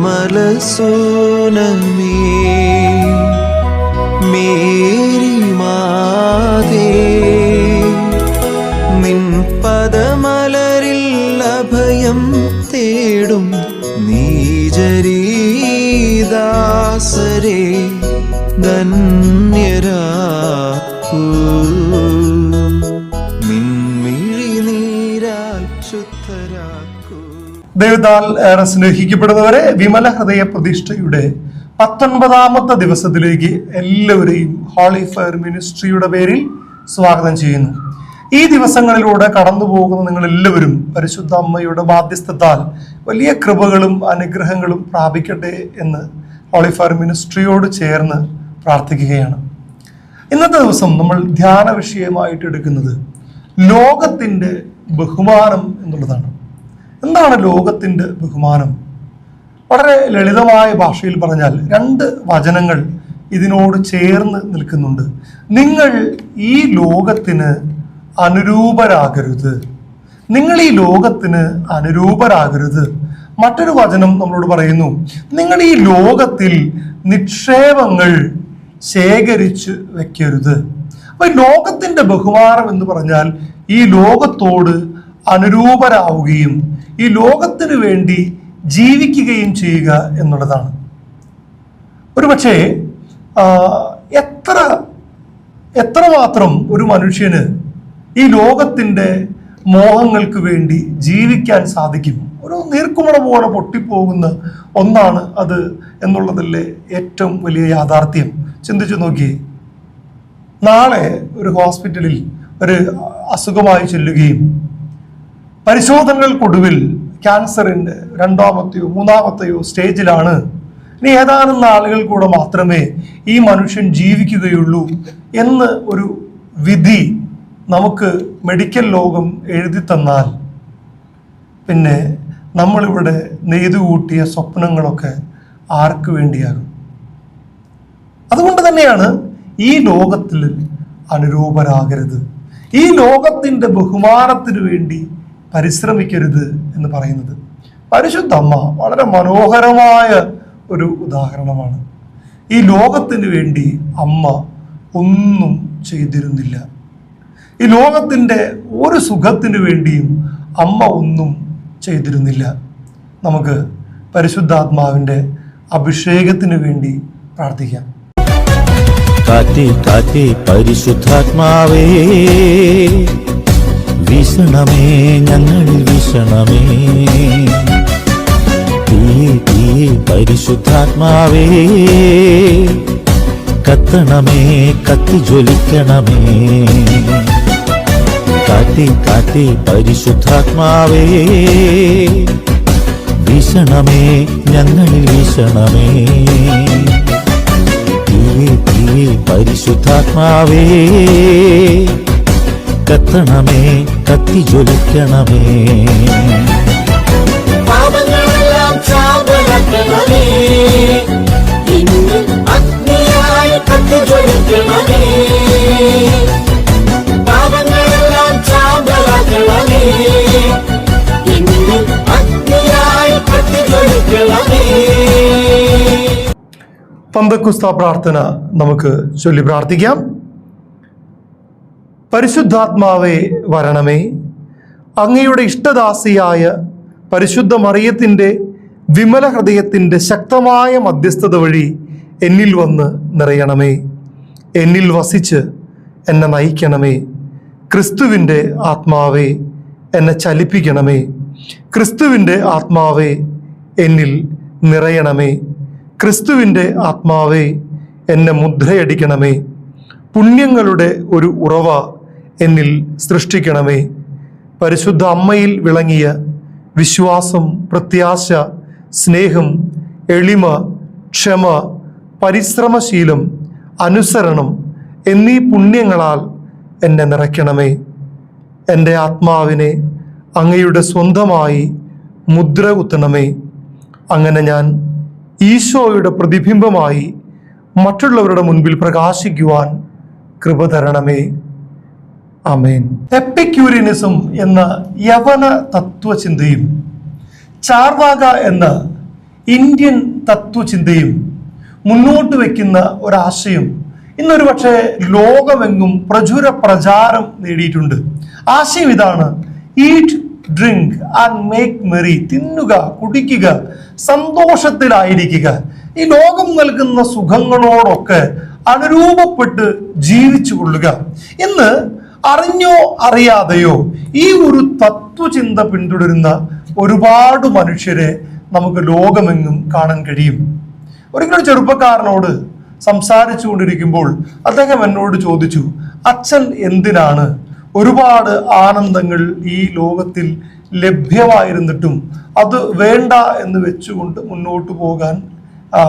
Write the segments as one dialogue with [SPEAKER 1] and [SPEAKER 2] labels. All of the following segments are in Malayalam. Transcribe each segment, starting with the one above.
[SPEAKER 1] നിർമ്മല സോനമേ
[SPEAKER 2] ദൈവത്താൽ ഏറെ സ്നേഹിക്കപ്പെടുന്നവരെ വിമല ഹൃദയ പ്രതിഷ്ഠയുടെ പത്തൊൻപതാമത്തെ ദിവസത്തിലേക്ക് എല്ലാവരെയും ഹോളി ഫയർ മിനിസ്ട്രിയുടെ പേരിൽ സ്വാഗതം ചെയ്യുന്നു. ഈ ദിവസങ്ങളിലൂടെ കടന്നു പോകുന്ന നിങ്ങൾ എല്ലാവരും പരിശുദ്ധ അമ്മയുടെ ബാധ്യസ്ഥത്താൽ വലിയ കൃപകളും അനുഗ്രഹങ്ങളും പ്രാപിക്കട്ടെ എന്ന് ഹോളി ഫയർ മിനിസ്ട്രിയോട് ചേർന്ന് പ്രാർത്ഥിക്കുകയാണ്. ഇന്നത്തെ ദിവസം നമ്മൾ ധ്യാന വിഷയമായിട്ട് എടുക്കുന്നത് ലോകത്തിന്റെ ബഹുമാനം എന്നുള്ളതാണ്. എന്താണ് ലോകത്തിന്റെ ബഹുമാനം? വളരെ ലളിതമായ ഭാഷയിൽ പറഞ്ഞാൽ രണ്ട് വചനങ്ങൾ ഇതിനോട് ചേർന്ന് നിൽക്കുന്നുണ്ട്. നിങ്ങൾ ഈ ലോകത്തിന് അനുരൂപരാകരുത്. നിങ്ങൾ ഈ ലോകത്തിന് അനുരൂപരാകരുത്. മറ്റൊരു വചനം നമ്മളോട് പറയുന്നു നിങ്ങൾ ഈ ലോകത്തിൽ നിക്ഷേപങ്ങൾ ശേഖരിച്ച് വെക്കരുത്. അപ്പൊ ലോകത്തിന്റെ ബഹുമാനം എന്ന് പറഞ്ഞാൽ ഈ ലോകത്തോട് അനുരൂപരാവുകയും ഈ ലോകത്തിന് വേണ്ടി ജീവിക്കുകയും ചെയ്യുക എന്നുള്ളതാണ്. ഒരുപക്ഷെ എത്ര എത്രമാത്രം ഒരു മനുഷ്യന് ഈ ലോകത്തിന്റെ മോഹങ്ങൾക്ക് വേണ്ടി ജീവിക്കാൻ സാധിക്കും? ഒരു നീർക്കുമണ പോലെ പൊട്ടിപ്പോകുന്ന ഒന്നാണ് അത് എന്നുള്ളതല്ലേ ഏറ്റവും വലിയ യാഥാർത്ഥ്യം. ചിന്തിച്ചു നോക്കിയേ. നാളെ ഒരു ഹോസ്പിറ്റലിൽ ഒരു അസുഖമായി ചെല്ലുകയും പരിശോധനകൾക്കൊടുവിൽ ക്യാൻസറിന്റെ രണ്ടാമത്തെയോ മൂന്നാമത്തെയോ സ്റ്റേജിലാണ്. ഇനി ഏതാനും നാളുകൾ കൂടെ മാത്രമേ ഈ മനുഷ്യൻ ജീവിക്കുകയുള്ളൂ എന്ന് ഒരു വിധി നമുക്ക് മെഡിക്കൽ ലോകം എഴുതി തന്നാൽ പിന്നെ നമ്മളിവിടെ നെയ്തു കൂട്ടിയ സ്വപ്നങ്ങളൊക്കെ ആർക്ക് വേണ്ടിയാകും? അതുകൊണ്ട് തന്നെയാണ് ഈ ലോകത്തിൽ അനുരൂപരാകരുത്. ഈ ലോകത്തിന്റെ ബഹുമാനത്തിന് വേണ്ടി പരിശ്രമിക്കരുത് എന്ന് പറയുന്നത്. പരിശുദ്ധ അമ്മ വളരെ മനോഹരമായ ഒരു ഉദാഹരണമാണ്. ഈ ലോകത്തിന് വേണ്ടി അമ്മ ഒന്നും ചെയ്തിരുന്നില്ല. ഈ ലോകത്തിന്റെ ഒരു സുഖത്തിന് വേണ്ടിയും അമ്മ ഒന്നും ചെയ്തിരുന്നില്ല. നമുക്ക് പരിശുദ്ധാത്മാവിന്റെ അഭിഷേകത്തിന് വേണ്ടി പ്രാർത്ഥിക്കാം.
[SPEAKER 3] കാത്തി കാത്തി പരിശുദ്ധാത്മാവേ വീശണമേ ഞങ്ങളിൽ വീശണമേ. തീയെ തീയെ പരിശുദ്ധാത്മാവേ. കത്തണമേ കത്തി ജ്വലിക്കണമേ. കാട്ടി കാട്ടി പരിശുദ്ധാത്മാവേ. വീശണമേ ഞങ്ങളിൽ വീശണമേ. തീയെ തീയെ പരിശുദ്ധാത്മാവേ. കത്തണമേ കത്തി ജ്വലിക്കണമേ
[SPEAKER 4] പാപങ്ങളെല്ലാം പാപങ്ങളെല്ലാം
[SPEAKER 2] പന്തക്കുസ്ത പ്രാർത്ഥന നമുക്ക് ചൊല്ലി പ്രാർത്ഥിക്കാം. പരിശുദ്ധാത്മാവേ വരണമേ. അങ്ങയുടെ ഇഷ്ടദാസിയായ പരിശുദ്ധ മറിയത്തിന്റെ വിമല ഹൃദയത്തിന്റെ ശക്തമായ മധ്യസ്ഥത വഴി എന്നിൽ വന്ന് നിറയണമേ. എന്നിൽ വസിച്ച് എന്നെ നയിക്കണമേ. ക്രിസ്തുവിന്റെ ആത്മാവേ എന്നെ ചലിപ്പിക്കണമേ. ക്രിസ്തുവിന്റെ ആത്മാവേ എന്നിൽ നിറയണമേ. ക്രിസ്തുവിന്റെ ആത്മാവേ എന്നെ മുദ്രയടിക്കണമേ. പുണ്യങ്ങളുടെ ഒരു ഉറവ എന്നിൽ സൃഷ്ടിക്കണമേ. പരിശുദ്ധ അമ്മയിൽ വിളങ്ങിയ വിശ്വാസം പ്രത്യാശ സ്നേഹം എളിമ ക്ഷമ പരിശ്രമശീലം അനുസരണം എന്നീ പുണ്യങ്ങളാൽ എന്നെ നിറയ്ക്കണമേ. എന്റെ ആത്മാവിനെ അങ്ങയുടെ സ്വന്തമായി മുദ്ര കുത്തണമേ. അങ്ങനെ ഞാൻ ഈശോയുടെ പ്രതിബിംബമായി മറ്റുള്ളവരുടെ മുൻപിൽ പ്രകാശിക്കുവാൻ കൃപ തരണമേ. അമേൻ എപ്പിക്യൂരിനിസം എന്ന യവന തത്വചിന്തയും ചാർവാക എന്ന ഇന്ത്യൻ തത്വചിന്തയും മുന്നോട്ട് വയ്ക്കുന്ന ഒരാശയം. ഇന്നൊരു പക്ഷേ ലോകമെങ്ങും പ്രചുര പ്രചാരം നേടിയിട്ടുണ്ട്. ആശയം ഇതാണ്. Eat drink and make merry തിന്നുക കുടിക്കുക സന്തോഷത്തിലായിരിക്കുക. ഈ ലോകം നൽകുന്ന സുഖങ്ങളോടൊക്കെ അനുരൂപപ്പെട്ട് ജീവിച്ചു കൊള്ളുക. എന്ന് അറിഞ്ഞോ അറിയാതെയോ ഈ ഒരു തത്വചിന്ത പിന്തുടരുന്ന ഒരുപാട് മനുഷ്യരെ നമുക്ക് ലോകമെങ്ങും കാണാൻ കഴിയും. ഒരിക്കലും ചെറുപ്പക്കാരനോട് സംസാരിച്ചു കൊണ്ടിരിക്കുമ്പോൾ അദ്ദേഹം എന്നോട് ചോദിച്ചു അച്ഛൻ എന്തിനാണ് ഒരുപാട് ആനന്ദങ്ങൾ ഈ ലോകത്തിൽ ലഭ്യമായിരുന്നിട്ടും അത് വേണ്ട എന്ന് വെച്ചുകൊണ്ട് മുന്നോട്ട് പോകാൻ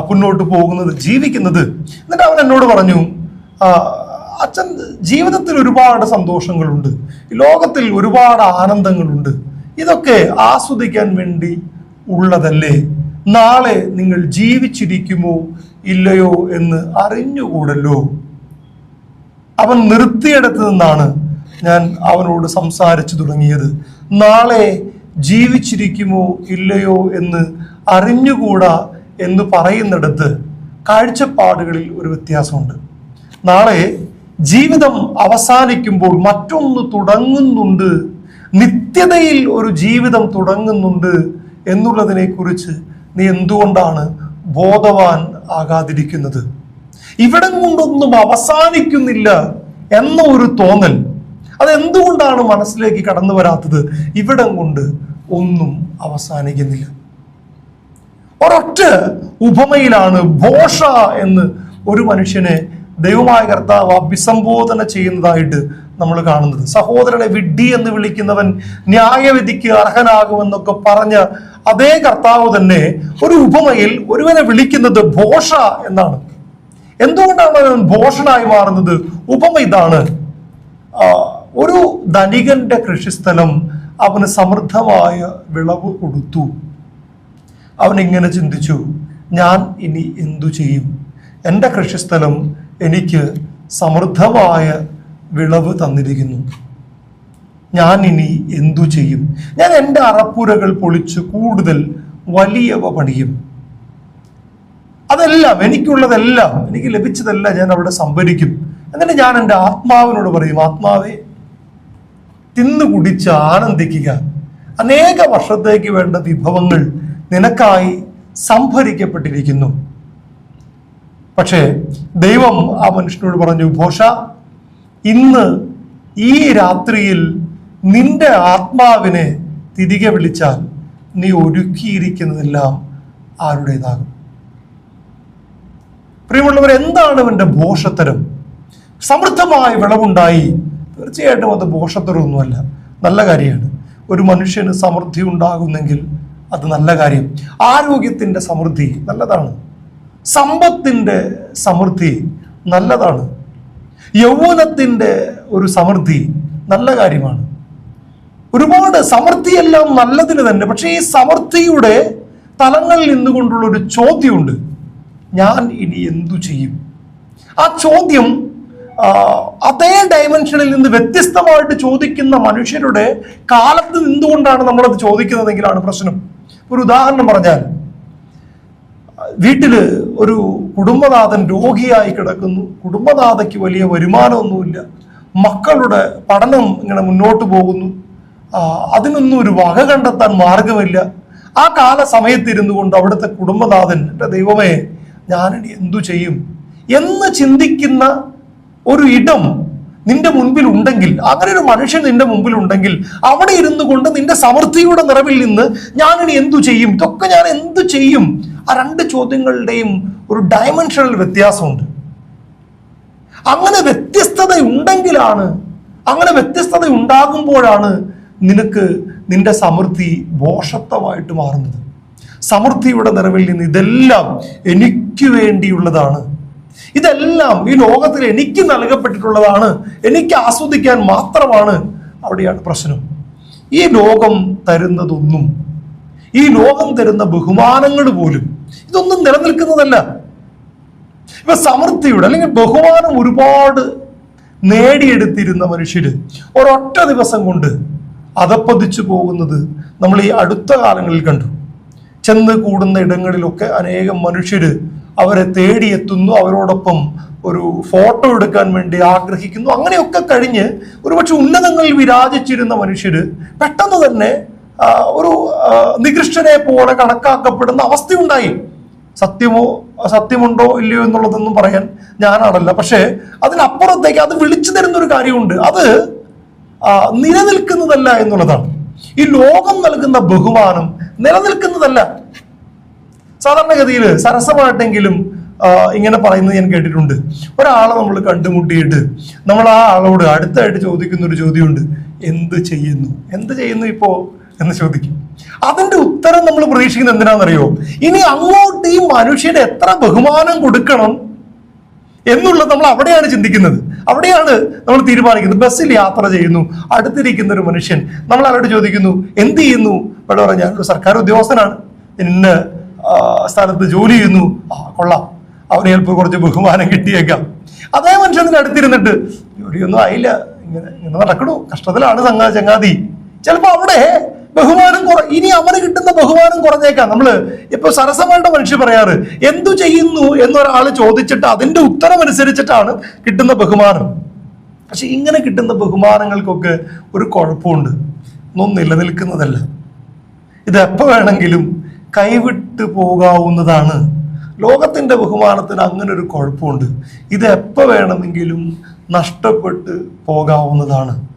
[SPEAKER 2] മുന്നോട്ട് പോകുന്നത് ജീവിക്കുന്നത്? എന്നിട്ട് അവൻ എന്നോട് പറഞ്ഞു അച്ഛൻ ജീവിതത്തിൽ ഒരുപാട് സന്തോഷങ്ങളുണ്ട്. ലോകത്തിൽ ഒരുപാട് ആനന്ദങ്ങളുണ്ട്. ഇതൊക്കെ ആസ്വദിക്കാൻ വേണ്ടി ഉള്ളതല്ലേ? നാളെ നിങ്ങൾ ജീവിച്ചിരിക്കുമോ ഇല്ലയോ എന്ന് അറിഞ്ഞുകൂടല്ലോ. അവൻ നിർത്തിയെടുത്തു നിന്നാണ് ഞാൻ അവനോട് സംസാരിച്ചു തുടങ്ങിയത്. നാളെ ജീവിച്ചിരിക്കുമോ ഇല്ലയോ എന്ന് അറിഞ്ഞുകൂടാ എന്ന് പറയുന്നിടത്ത് കാഴ്ചപ്പാടുകളിൽ ഒരു വ്യത്യാസമുണ്ട്. നാളെ ജീവിതം അവസാനിക്കുമ്പോൾ മറ്റൊന്ന് തുടങ്ങുന്നുണ്ട്. നിത്യതയിൽ ഒരു ജീവിതം തുടങ്ങുന്നുണ്ട് എന്നുള്ളതിനെ കുറിച്ച് നീ എന്തുകൊണ്ടാണ് ബോധവാൻ ആകാതിരിക്കുന്നത്? ഇവിടം കൊണ്ടൊന്നും അവസാനിക്കുന്നില്ല എന്ന ഒരു തോന്നൽ. അതെന്തുകൊണ്ടാണ് മനസ്സിലേക്ക് കടന്നു വരാത്തത്? ഇവിടം കൊണ്ട് ഒന്നും അവസാനിക്കുന്നില്ല. ഒരൊറ്റ ഉപമയിലാണ് ഭോഷ എന്ന് ഒരു മനുഷ്യനെ ദൈവമായ കർത്താവ് അഭിസംബോധന ചെയ്യുന്നതായിട്ട് നമ്മൾ കാണുന്നത്. സഹോദരനെ വിഡ്ഢി എന്ന് വിളിക്കുന്നവൻ ന്യായവിധിക്ക് അർഹനാകുമെന്നൊക്കെ പറഞ്ഞ അതേ കർത്താവ് തന്നെ ഒരു ഉപമയിൽ ഒരുവനെ വിളിക്കുന്നത് ഭോഷ എന്നാണ്. എന്തുകൊണ്ടാണ് അവൻ ഭോഷനായി മാറുന്നത്? ഉപമ ഇതാണ്. ഒരു ധനികന്റെ കൃഷിസ്ഥലം അവന് സമൃദ്ധമായ വിളവ് കൊടുത്തു. അവൻ ഇങ്ങനെ ചിന്തിച്ചു ഞാൻ ഇനി എന്തു ചെയ്യും? എന്റെ കൃഷിസ്ഥലം എനിക്ക് സമൃദ്ധമായ വിളവ് തന്നിരിക്കുന്നു. ഞാൻ ഇനി എന്തു ചെയ്യും? ഞാൻ എന്റെ അറപ്പുരകൾ പൊളിച്ച് കൂടുതൽ വലിയവ പണിയും. അതെല്ലാം എനിക്കുള്ളതെല്ലാം എനിക്ക് ലഭിച്ചതെല്ലാം ഞാൻ അവിടെ സംഭരിക്കും. എന്നിട്ട് ഞാൻ എന്റെ ആത്മാവിനോട് പറയും ആത്മാവേ തിന്നു കുടിച്ച് ആനന്ദിക്കുക. അനേക വർഷത്തേക്ക് വേണ്ട വിഭവങ്ങൾ നിനക്കായി സംഭരിക്കപ്പെട്ടിരിക്കുന്നു. പക്ഷേ ദൈവം ആ മനുഷ്യനോട് പറഞ്ഞു ഭോഷ ഇന്ന് ഈ രാത്രിയിൽ നിന്റെ ആത്മാവിനെ തിരികെ വിളിച്ചാൽ നീ ഒരുക്കിയിരിക്കുന്നതെല്ലാം ആരുടേതാകും? പ്രിയമുള്ളവർ എന്താണ് അവന്റെ ഭോഷത്തരം? സമൃദ്ധമായ വിളവുണ്ടായി. തീർച്ചയായിട്ടും അത് ഭോഷത്തരമൊന്നുമല്ല നല്ല കാര്യമാണ്. ഒരു മനുഷ്യന് സമൃദ്ധി ഉണ്ടാകുന്നെങ്കിൽ അത് നല്ല കാര്യം. ആരോഗ്യത്തിന്റെ സമൃദ്ധി നല്ലതാണ്. സമ്പത്തിന്റെ സമൃദ്ധി നല്ലതാണ്. യൗവനത്തിന്റെ ഒരു സമൃദ്ധി നല്ല കാര്യമാണ്. ഒരുപാട് സമൃദ്ധിയെല്ലാം നല്ലതിന് തന്നെ പക്ഷേ ഈ സമൃദ്ധിയുടെ തലങ്ങളിൽ നിന്നുകൊണ്ടുള്ള ഒരു ചോദ്യമുണ്ട്. ഞാൻ ഇനി എന്തു ചെയ്യും? ആ ചോദ്യം അതേ ഡയമെൻഷനിൽ നിന്ന് വ്യത്യസ്തമായിട്ട് ചോദിക്കുന്ന മനുഷ്യരുടെ കാലത്ത് നിന്നുകൊണ്ടാണ് നമ്മളത് ചോദിക്കുന്നതെങ്കിലാണ് പ്രശ്നം. ഒരു ഉദാഹരണം പറഞ്ഞാൽ വീട്ടിൽ ഒരു കുടുംബനാഥൻ രോഗിയായി കിടക്കുന്നു. കുടുംബനാഥയ്ക്ക് വലിയ വരുമാനമൊന്നുമില്ല. മക്കളുടെ പഠനം ഇങ്ങനെ മുന്നോട്ട് പോകുന്നു. അതിനൊന്നും ഒരു വക കണ്ടെത്താൻ മാർഗമില്ല. ആ കാല സമയത്തിരുന്നു കൊണ്ട് അവിടുത്തെ കുടുംബനാഥൻ എന്റെ ദൈവമേ ഞാനിനി എന്തു ചെയ്യും? എന്ന് ചിന്തിക്കുന്ന ഒരു ഇടം നിന്റെ മുൻപിൽ ഉണ്ടെങ്കിൽ അങ്ങനെ ഒരു മനുഷ്യൻ നിന്റെ മുമ്പിൽ ഉണ്ടെങ്കിൽ അവിടെ ഇരുന്നു കൊണ്ട് നിന്റെ സമൃദ്ധിയുടെ നിറവിൽ നിന്ന് ഞാനിനി എന്തു ചെയ്യും? ഇതൊക്കെ ഞാൻ എന്തു ചെയ്യും? ആ രണ്ട് ചോദ്യങ്ങളുടെയും ഒരു ഡയമെൻഷണൽ വ്യത്യാസമുണ്ട്. അങ്ങനെ വ്യത്യസ്തത ഉണ്ടെങ്കിലാണ് അങ്ങനെ വ്യത്യസ്തത ഉണ്ടാകുമ്പോഴാണ് നിനക്ക് നിന്റെ സമൃദ്ധി ബോഷത്വമായിട്ട് മാറുന്നത്. സമൃദ്ധിയുടെ നിറവിൽ നിന്ന് ഇതെല്ലാം എനിക്ക് വേണ്ടിയുള്ളതാണ്. ഇതെല്ലാം ഈ ലോകത്തിൽ എനിക്ക് നൽകപ്പെട്ടിട്ടുള്ളതാണ്. എനിക്ക് ആസ്വദിക്കാൻ മാത്രമാണ് അവിടെയാണ് പ്രശ്നം. ഈ ലോകം തരുന്നതൊന്നും ഈ ലോകം തരുന്ന ബഹുമാനങ്ങൾ പോലും ഇതൊന്നും നിലനിൽക്കുന്നതല്ല. ഇപ്പൊ സമൃദ്ധിയുടെ അല്ലെങ്കിൽ ബഹുമാനം ഒരുപാട് നേടിയെടുത്തിരുന്ന മനുഷ്യര് ഒരൊറ്റ ദിവസം കൊണ്ട് അതപ്പതിച്ചു പോകുന്നത് നമ്മൾ ഈ അടുത്ത കാലങ്ങളിൽ കണ്ടു. ചെന്ന് കൂടുന്ന ഇടങ്ങളിലൊക്കെ അനേകം മനുഷ്യര് അവരെ തേടിയെത്തുന്നു അവരോടൊപ്പം ഒരു ഫോട്ടോ എടുക്കാൻ വേണ്ടി ആഗ്രഹിക്കുന്നു. അങ്ങനെയൊക്കെ കഴിഞ്ഞ് ഒരുപക്ഷെ ഉന്നതങ്ങളിൽ വിരാജിച്ചിരുന്ന മനുഷ്യര് പെട്ടെന്ന് തന്നെ ഒരു നികൃഷ്ടനെ പോലെ കണക്കാക്കപ്പെടുന്ന അവസ്ഥയുണ്ടായി. സത്യമോ സത്യമുണ്ടോ ഇല്ലയോ എന്നുള്ളതൊന്നും പറയാൻ ഞാനാണല്ല. പക്ഷേ അതിനപ്പുറത്തേക്ക് അത് വിളിച്ചു തരുന്ന ഒരു കാര്യമുണ്ട്. അത് നിലനിൽക്കുന്നതല്ല എന്നുള്ളതാണ്. ഈ ലോകം നൽകുന്ന ബഹുമാനം നിലനിൽക്കുന്നതല്ല. സാധാരണഗതിയിൽ സരസമായിട്ടെങ്കിലും ഇങ്ങനെ പറയുന്നത് ഞാൻ കേട്ടിട്ടുണ്ട്. ഒരാളെ നമ്മൾ കണ്ടുമുട്ടിയിട്ട് നമ്മൾ ആ ആളോട് അടുത്തായിട്ട് ചോദിക്കുന്ന ഒരു ചോദ്യമുണ്ട്. എന്ത് ചെയ്യുന്നു? എന്ത് ചെയ്യുന്നു ഇപ്പോ? എന്ന് ചോദിക്കും. അതിന്റെ ഉത്തരം നമ്മൾ പ്രതീക്ഷിക്കുന്നത് എന്തിനാണെന്നറിയോ? ഇനി അങ്ങോട്ട് ഈ മനുഷ്യന് എത്ര ബഹുമാനം കൊടുക്കണം എന്നുള്ളത് നമ്മൾ അവിടെയാണ് ചിന്തിക്കുന്നത്. അവിടെയാണ് നമ്മൾ തീരുമാനിക്കുന്നത്. ബസ്സിൽ യാത്ര ചെയ്യുന്നു. അടുത്തിരിക്കുന്ന ഒരു മനുഷ്യൻ നമ്മൾ അവരോട് ചോദിക്കുന്നു എന്ത് ചെയ്യുന്നു? ഇവിടെ പറഞ്ഞാൽ ഒരു സർക്കാർ ഉദ്യോഗസ്ഥനാണ് ഇന്ന ആ, സ്ഥലത്ത് ജോലി ചെയ്യുന്നു. ആ കൊള്ളാം. അവന് ചിലപ്പോൾ കുറച്ച് ബഹുമാനം കിട്ടിയേക്കാം. അതേ മനുഷ്യന് അടുത്തിരുന്നിട്ട് ജോലിയൊന്നും ആയില്ല. ഇങ്ങനെ ഇങ്ങനെ നടക്കണു. കഷ്ടത്തിലാണ് സംഘാ ചങ്ങാതി. ചിലപ്പോൾ അവിടെ ബഹുമാനം കുറ ഇനി അവന് കിട്ടുന്ന ബഹുമാനം കുറഞ്ഞേക്കാം. നമ്മൾ ഇപ്പൊ സരസമായിട്ട് മനുഷ്യർ പറയാറ് എന്തു ചെയ്യുന്നു? എന്നൊരാൾ ചോദിച്ചിട്ട് അതിന്റെ ഉത്തരം അനുസരിച്ചിട്ടാണ് കിട്ടുന്ന ബഹുമാനം. പക്ഷെ ഇങ്ങനെ കിട്ടുന്ന ബഹുമാനങ്ങൾക്കൊക്കെ ഒരു കുഴപ്പമുണ്ട്. ഒന്നും നിലനിൽക്കുന്നതല്ല. ഇത് എപ്പോ വേണമെങ്കിലും കൈവിട്ട് പോകാവുന്നതാണ്. ലോകത്തിന്റെ ബഹുമാനത്തിന് അങ്ങനെ ഒരു കുഴപ്പമുണ്ട്. ഇത് എപ്പോൾ വേണമെങ്കിലും നഷ്ടപ്പെട്ട് പോകാവുന്നതാണ്.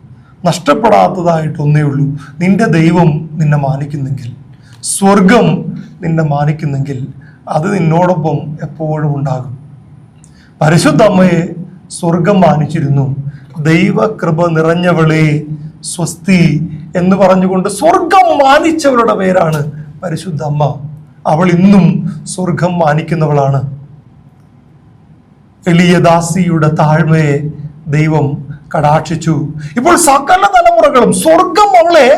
[SPEAKER 2] നഷ്ടപ്പെടാത്തതായിട്ടൊന്നേ ഉള്ളൂ. നിന്റെ ദൈവം നിന്നെ മാനിക്കുന്നെങ്കിൽ സ്വർഗം നിന്നെ മാനിക്കുന്നെങ്കിൽ അത് നിന്നോടൊപ്പം എപ്പോഴും ഉണ്ടാകും. പരിശുദ്ധ അമ്മയെ സ്വർഗം മാനിച്ചിരുന്നു. ദൈവകൃപ നിറഞ്ഞവളെ സ്വസ്തി എന്ന് പറഞ്ഞുകൊണ്ട് സ്വർഗം മാനിച്ചവരുടെ പേരാണ് പരിശുദ്ധ അമ്മ അവൾ ഇന്നും സ്വർഗം മാനിക്കുന്നവളാണ്. എളിയ ദാസിയുടെ താഴ്മയെ ദൈവം കടാക്ഷിച്ചു. ഇപ്പോൾ സകല തലമുറകളും സ്വർഗം അവളെ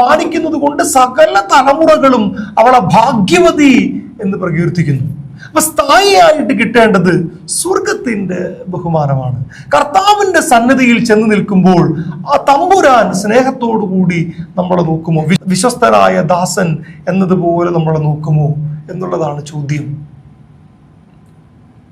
[SPEAKER 2] മാനിക്കുന്നത് കൊണ്ട് സകല തലമുറകളും അവളെ ഭാഗ്യവതി എന്ന് പ്രകീർത്തിക്കുന്നു. അപ്പൊ സ്ഥായിയായിട്ട് കിട്ടേണ്ടത് സ്വർഗത്തിന്റെ ബഹുമാനമാണ്. കർത്താവിന്റെ സന്നദ്ധിയിൽ ചെന്ന് നിൽക്കുമ്പോൾ ആ തമ്പുരാൻ സ്നേഹത്തോടു കൂടി നമ്മളെ നോക്കുമോ? വിശ്വസ്തരായ ദാസൻ എന്നതുപോലെ നമ്മളെ നോക്കുമോ എന്നുള്ളതാണ് ചോദ്യം.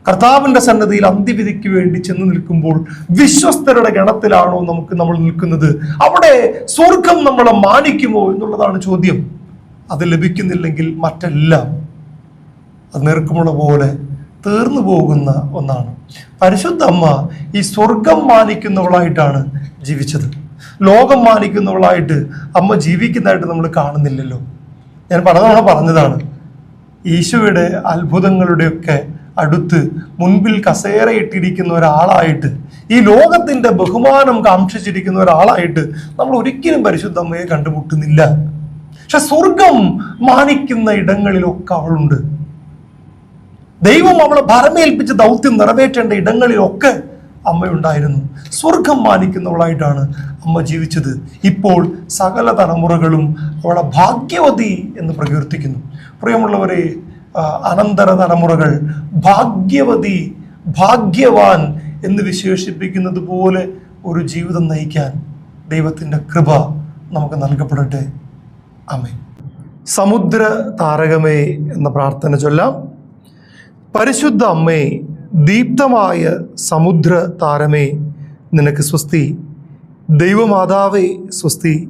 [SPEAKER 2] കർത്താവിന്റെ സന്നദ്ധിയിൽ അന്ത്യവിധിക്ക് വേണ്ടി ചെന്ന് നിൽക്കുമ്പോൾ വിശ്വസ്തരുടെ ഗണത്തിലാണോ നമുക്ക് നമ്മൾ നിൽക്കുന്നത്? അവിടെ സ്വർഗം നമ്മളെ മാനിക്കുമോ എന്നുള്ളതാണ് ചോദ്യം. അത് ലഭിക്കുന്നില്ലെങ്കിൽ മറ്റെല്ലാം അത് നെറുക്കുമുള്ള പോലെ തീർന്നു പോകുന്ന ഒന്നാണ്. പരിശുദ്ധ അമ്മ ഈ സ്വർഗം മാനിക്കുന്നവളായിട്ടാണ് ജീവിച്ചത്. ലോകം മാനിക്കുന്നവളായിട്ട് അമ്മ ജീവിക്കുന്നതായിട്ട് നമ്മൾ കാണുന്നില്ലല്ലോ. ഞാൻ പലതവണ പറഞ്ഞതാണ് ഈശോയുടെ അത്ഭുതങ്ങളുടെയൊക്കെ അടുത്ത് മുൻപിൽ കസേരയിട്ടിരിക്കുന്ന ഒരാളായിട്ട് ഈ ലോകത്തിന്റെ ബഹുമാനം കാക്ഷിച്ചിരിക്കുന്ന ഒരാളായിട്ട് നമ്മൾ ഒരിക്കലും പരിശുദ്ധ അമ്മയെ കണ്ടുമുട്ടുന്നില്ല. പക്ഷെ സ്വർഗം മാനിക്കുന്ന ഇടങ്ങളിലൊക്കെ അവളുണ്ട്. ദൈവം അവളെ ഭരമേൽപ്പിച്ച ദൗത്യം നിറവേറ്റേണ്ട ഇടങ്ങളിലൊക്കെ അമ്മയുണ്ടായിരുന്നു. സ്വർഗം മാനിക്കുന്നവളായിട്ടാണ് അമ്മ ജീവിച്ചത്. ഇപ്പോൾ സകല തലമുറകളും അവളെ ഭാഗ്യവതി എന്ന് പ്രകീർത്തിക്കുന്നു. പ്രിയമുള്ളവരെ അനന്തര തലമുറകൾ ഭാഗ്യവതി ഭാഗ്യവാൻ എന്ന് വിശേഷിപ്പിക്കുന്നത് പോലെ ഒരു ജീവിതം നയിക്കാൻ ദൈവത്തിന്റെ കൃപ നമുക്ക് നൽകപ്പെടട്ടെ. അമേ സമുദ്ര താരകമേ എന്ന പ്രാർത്ഥന ചൊല്ലാം. പരിശുദ്ധ അമ്മേ ദീപ്തമായ സമുദ്ര താരമേ നിനക്ക് സ്വസ്തി. ദൈവമാതാവേ സ്വസ്തി.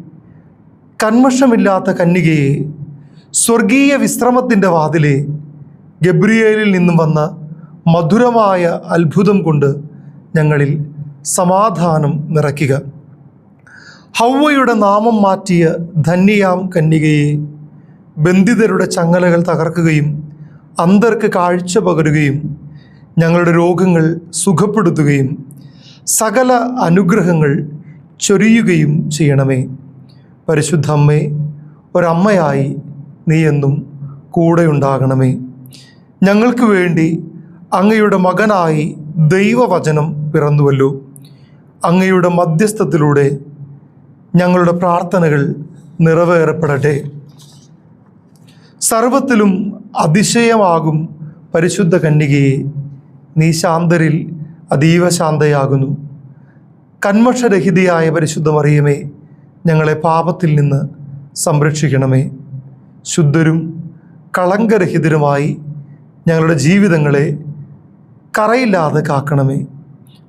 [SPEAKER 2] കന്മഷമില്ലാത്ത കന്യകയെ സ്വർഗീയ വിശ്രമത്തിന്റെ വാതിലെ ഗബ്രിയേലിൽ നിന്നും വന്ന മധുരമായ അത്ഭുതം കൊണ്ട് ഞങ്ങളിൽ സമാധാനം നിറയ്ക്കുക. ഹൗവയുടെ നാമം മാറ്റിയ ധന്യയാം കന്യകയെ ബന്ധിതരുടെ ചങ്ങലകൾ തകർക്കുകയും അന്തർക്ക് കാഴ്ച പകരുകയും ഞങ്ങളുടെ രോഗങ്ങൾ സുഖപ്പെടുത്തുകയും സകല അനുഗ്രഹങ്ങൾ ചൊരിയുകയും ചെയ്യണമേ. പരിശുദ്ധ അമ്മേ ഒരമ്മയായി നീ എന്നും കൂടെ ഉണ്ടാകണമേ ഞങ്ങൾക്ക് വേണ്ടി അങ്ങയുടെ മകനായി ദൈവവചനം പിറന്നുവല്ലോ. അങ്ങയുടെ മധ്യസ്ഥത്തിലൂടെ ഞങ്ങളുടെ പ്രാർത്ഥനകൾ നിറവേറപ്പെടട്ടെ. സർവത്തിലും അതിശയമാകും പരിശുദ്ധ കന്യകയെ. നീ ശാന്തരിൽ അതീവ ശാന്തയാകുന്നു. കന്മഷരഹിതയായ പരിശുദ്ധ മറിയമേ ഞങ്ങളെ പാപത്തിൽ നിന്ന് സംരക്ഷിക്കണമേ. ശുദ്ധരും കളങ്കരഹിതരുമായി ഞങ്ങളുടെ ജീവിതങ്ങളെ കറയില്ലാതെ കാക്കണമേ.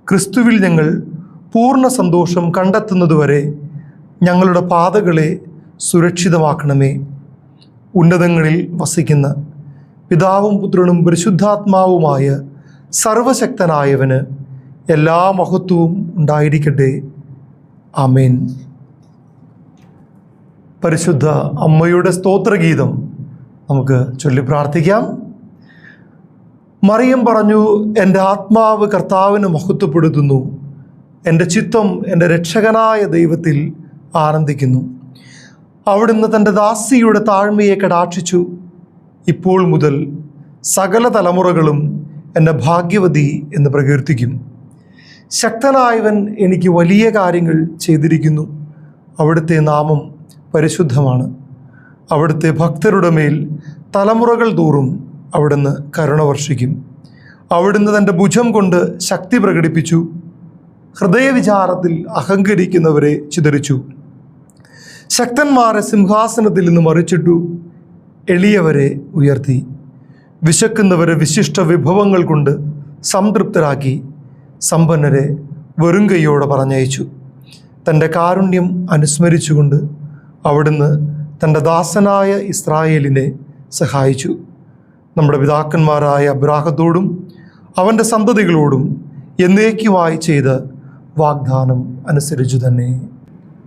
[SPEAKER 2] ക്രിസ്തുവിൽ ഞങ്ങൾ പൂർണ സന്തോഷം കണ്ടെത്തുന്നതുവരെ ഞങ്ങളുടെ പാതകളെ സുരക്ഷിതമാക്കണമേ. ഉന്നതങ്ങളിൽ വസിക്കുന്ന പിതാവും പുത്രനും പരിശുദ്ധാത്മാവുമായ സർവശക്തനായവന് എല്ലാ മഹത്വവും ഉണ്ടായിരിക്കട്ടെ. ആമേൻ. പരിശുദ്ധ അമ്മയുടെ സ്തോത്രഗീതം നമുക്ക് ചൊല്ലി പ്രാർത്ഥിക്കാം. മറിയം പറഞ്ഞു എന്റെ ആത്മാവ് കർത്താവിന് മഹത്വപ്പെടുത്തുന്നു. എന്റെ ചിത്തം എന്റെ രക്ഷകനായ ദൈവത്തിൽ ആനന്ദിക്കുന്നു. അവിടുന്ന് തന്റെ ദാസിയുടെ താഴ്മയെ കടാക്ഷിച്ചു. ഇപ്പോൾ മുതൽ സകല തലമുറകളും എന്നെ ഭാഗ്യവതി എന്ന് പ്രകീർത്തിക്കും. ശക്തനായവൻ എനിക്ക് വലിയ കാര്യങ്ങൾ ചെയ്തിരിക്കുന്നു. അവിടുത്തെ നാമം പരിശുദ്ധമാണ്. അവിടുത്തെ ഭക്തരുടെ മേൽ തലമുറകൾ തോറും അവിടുന്ന് കരുണ വർഷിക്കും. അവിടുന്ന് തന്റെ ഭുജം കൊണ്ട് ശക്തി പ്രകടിപ്പിച്ചു. ഹൃദയവിചാരത്തിൽ അഹങ്കരിക്കുന്നവരെ ചിതറിച്ചു. ശക്തന്മാരെ സിംഹാസനത്തിൽ നിന്ന് മറിച്ചിട്ടു എളിയവരെ ഉയർത്തി. വിശക്കുന്നവരെ വിശിഷ്ട വിഭവങ്ങൾ കൊണ്ട് സംതൃപ്തരാക്കി സമ്പന്നരെ വെറും കൈയോടെ പറഞ്ഞയച്ചു. തന്റെ കാരുണ്യം അനുസ്മരിച്ചുകൊണ്ട് അവിടുന്ന് തന്റെ ദാസനായ ഇസ്രായേലിനെ സഹായിച്ചു. നമ്മുടെ പിതാക്കന്മാരായ അബ്രാഹത്തോടും അവന്റെ സന്തതികളോടും എന്നേക്കുമായി ചെയ്ത വാഗ്ദാനം അനുസരിച്ചു തന്നെ.